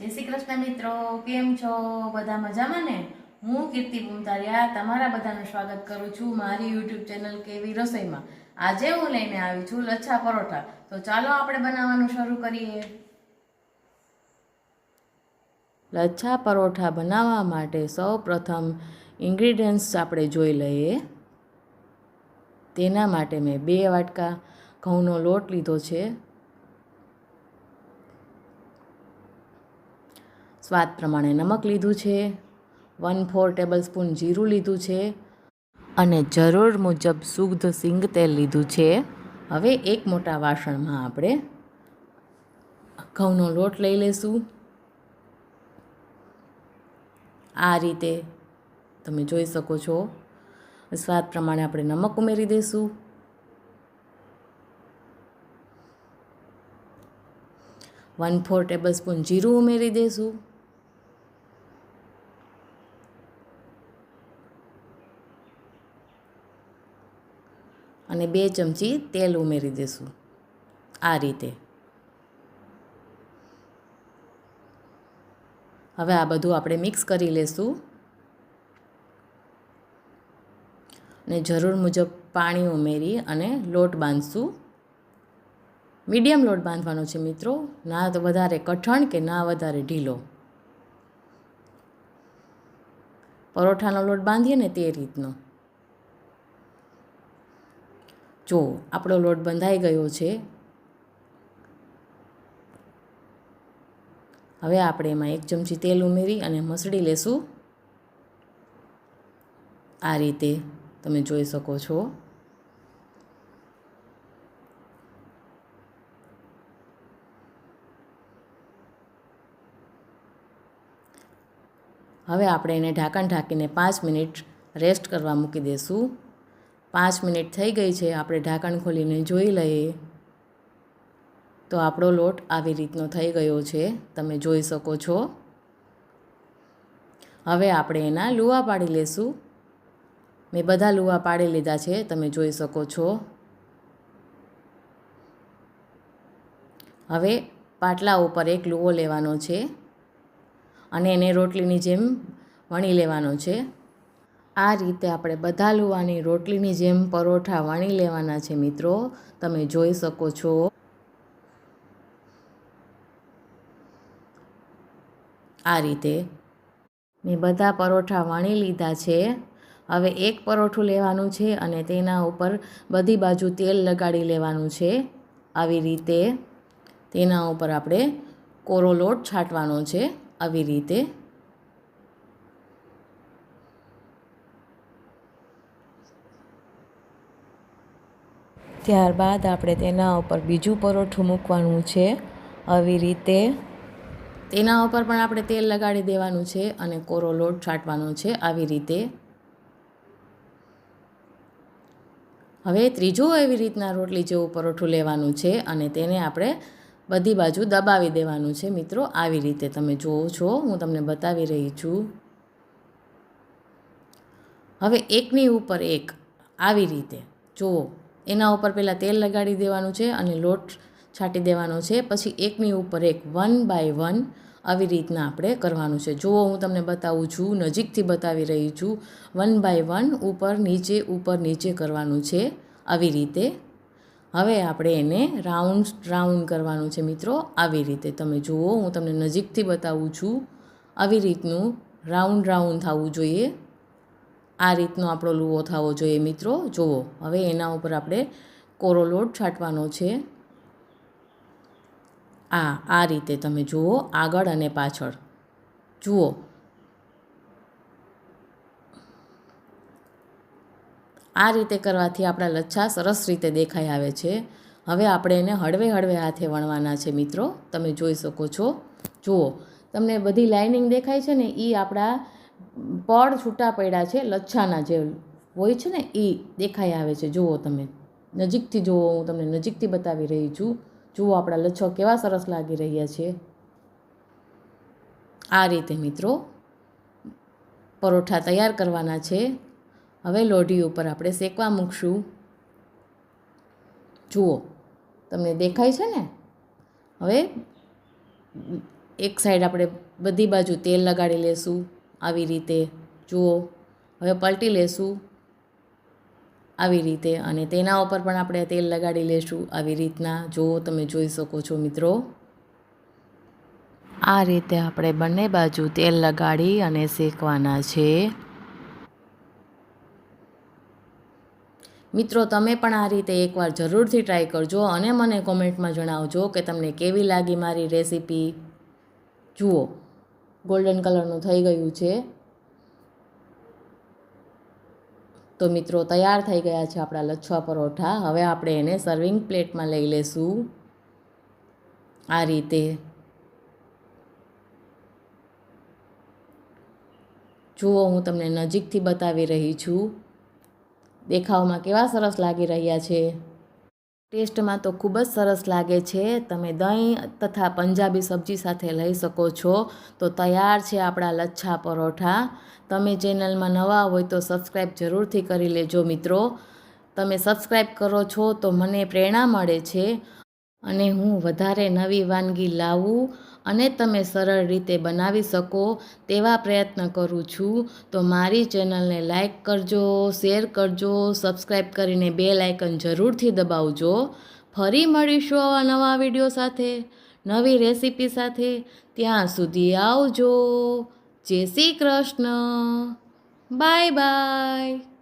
જય શ્રી કૃષ્ણ મિત્રો, કેમ છો? બધા મજામાં ને? હું કીર્તિ બુમતારિયા તમારા બધાનું સ્વાગત કરું છું મારી યુટ્યુબ ચેનલ કેવી રસોઈમાં. આજે હું લઈને આવી છું લચ્છા પરોઠા. તો ચાલો આપણે બનાવવાનું શરૂ કરીએ. લચ્છા પરોઠા બનાવવા માટે સૌ પ્રથમ ઇન્ગ્રીડિયન્ટ્સ આપણે જોઈ લઈએ. તેના માટે મેં બે વાટકા ઘઉંનો લોટ લીધો છે. સ્વાદ પ્રમાણે નમક લીધું છે. વન ફોર ટેબલ સ્પૂન જીરું લીધું છે. અને જરૂર મુજબ શુદ્ધ સિંગ તેલ લીધું છે. હવે એક મોટા વાસણમાં આપણે ઘઉંનો લોટ લઈ લઈશું આ રીતે તમે જોઈ શકો છો. સ્વાદ પ્રમાણે આપણે નમક ઉમેરી દઈશું વન ફોર ટેબલ સ્પૂન જીરું ઉમેરી દઈશું અને બે ચમચી તેલ ઉમેરી દઈશું આ રીતે. હવે આ બધું આપણે મિક્સ કરી લેશું. અને જરૂર મુજબ પાણી ઉમેરી અને લોટ બાંધશું. મીડિયમ લોટ બાંધવાનો છે મિત્રો. ના તો વધારે કઠણ કે ના વધારે ઢીલો. પરોઠાનો લોટ બાંધીએ ને તે રીતનો. જો આપણો લોટ બંધાઈ ગયો છે, હવે આપણે એમાં એક ચમચી તેલ ઉમેરી અને મસળી લેશું. આ રીતે તમે જોઈ શકો છો. હવે આપણે એને ઢાંકણ ઢાંકીને પાંચ મિનિટ રેસ્ટ કરવા મૂકી દઈશું પાંચ મિનિટ થઈ ગઈ છે, આપણે ઢાંકણ ખોલીને જોઈ લઈએ. તો આપણો લોટ આવી રીતનો થઈ ગયો છે, તમે જોઈ શકો છો. હવે આપણે એના લુવા પાડી લેશું. મેં બધા લુવા પાડી લીધા છે, તમે જોઈ શકો છો. હવે પાટલા ઉપર એક લુવો લેવાનો છે અને એને રોટલીની જેમ વણી લેવાનો છે. આ રીતે આપણે બધા લુવાની રોટલીની જેમ પરોઠા વણી લેવાના છે મિત્રો. તમે જોઈ શકો છો. આ રીતે મેં બધા પરોઠા વણી લીધા છે. હવે એક પરોઠું લેવાનું છે અને તેના ઉપર બધી બાજુ તેલ લગાડી લેવાનું છે. આવી રીતે તેના ઉપર આપણે કોરો લોટ છાંટવાનો છે. આવી રીતે ત્યારબાદ આપણે તેના ઉપર બીજું પરોઠું મૂકવાનું છે. આવી રીતે તેના ઉપર પણ આપણે તેલ લગાડી દેવાનું છે અને કોરો લોટ છાંટવાનો છે આવી રીતે. હવે ત્રીજું એવી રીતના રોટલી જેવું પરોઠું લેવાનું છે અને તેને આપણે બધી બાજુ દબાવી દેવાનું છે. મિત્રો, આવી રીતે તમે જુઓ છો, હું તમને બતાવી રહી છું. હવે એકની ઉપર એક, આવી રીતે. જુઓ. એના ઉપર પહેલાં તેલ લગાડી દેવાનું છે અને લોટ છાંટી દેવાનો છે. પછી એકની ઉપર એક વન બાય વન આવી રીતના આપણે કરવાનું છે. જુઓ, હું તમને બતાવું છું, નજીકથી બતાવી રહી છું. વન બાય વન ઉપર નીચે ઉપર નીચે કરવાનું છે આવી રીતે. હવે આપણે એને રાઉન્ડ રાઉન્ડ કરવાનું છે મિત્રો, આવી રીતે. તમે જુઓ, હું તમને નજીકથી બતાવું છું. આવી રીતનું રાઉન્ડ રાઉન્ડ થવું જોઈએ. આ રીતનો આપણો લુવો થવો જોઈએ મિત્રો. જુઓ, હવે એના ઉપર આપણે કોરો લોટ છાંટવાનો છે. આ આ રીતે તમે જુઓ, આગળ અને પાછળ. જુઓ. આ રીતે કરવાથી આપણા લચ્છા સરસ રીતે દેખાઈ આવે છે. હવે આપણે એને હળવે હળવે હાથે વણવાના છે મિત્રો. તમે જોઈ શકો છો. જુઓ, તમને બધી લાઇનિંગ દેખાય છે ને એ આપણા પડ છૂટા પડ્યા છે, લચ્છાના જે હોય છે ને, એ દેખાઈ આવે છે. જુઓ તમે. નજીકથી જુઓ, હું તમને નજીકથી બતાવી રહી છું. જુઓ આપણા લચ્છો કેવા સરસ લાગી રહ્યા છે. આ રીતે મિત્રો, પરોઠા તૈયાર કરવાના છે. હવે લોઢી ઉપર આપણે શેકવા મૂકશું. જુઓ, તમને દેખાય છે ને? હવે એક સાઈડ આપણે બધી બાજુ તેલ લગાડી લેશું. આવી રીતે જુઓ. હવે પલટી લેશું આવી રીતે અને તેના ઉપર પણ આપણે તેલ લગાડી લેશું આવી રીતના. જુઓ, તમે જોઈ શકો છો મિત્રો. આ રીતે આપણે બંને બાજુ તેલ લગાડી અને શેકવાના છે. મિત્રો, તમે પણ આ રીતે એકવાર જરૂરથી ટ્રાય કરજો અને મને કોમેન્ટમાં જણાવજો કે તમને કેવી લાગી મારી રેસીપી. જુઓ. ગોલ્ડન કલરનું થઈ ગયું છે. તો મિત્રો, તૈયાર થઈ ગયા છે આપણા લચ્છા પરોઠા. હવે આપણે એને સર્વિંગ પ્લેટમાં લઈ લેશું. આ રીતે. જુઓ, હું તમને નજીકથી બતાવી રહી છું. દેખાવમાં કેવા સરસ લાગી રહ્યા છે. ટેસ્ટમાં તો ખૂબ જ સરસ લાગે છે. તમે દહીં તથા પંજાબી સબ્જી સાથે લઈ શકો છો. તો તૈયાર છે આપણા લચ્છા પરોઠા. તમે ચેનલમાં નવા હોય તો સબસ્ક્રાઈબ જરૂરથી કરી લેજો મિત્રો. તમે સબસ્ક્રાઈબ કરો છો તો મને પ્રેરણા મળે છે. અને હું વધારે નવી વાનગી લાવું અને તમે સરળ રીતે બનાવી શકો તેવા પ્રયત્ન કરું છું. તો મારી ચેનલને લાઈક કરજો, શેર કરજો સબસ્ક્રાઈબ કરીને બે લાઇકન જરૂરથી દબાવજો. ફરી મળીશું આવા નવા વીડિયો સાથે, નવી રેસીપી સાથે. ત્યાં સુધી આવજો. જય શ્રી કૃષ્ણ. Bye bye.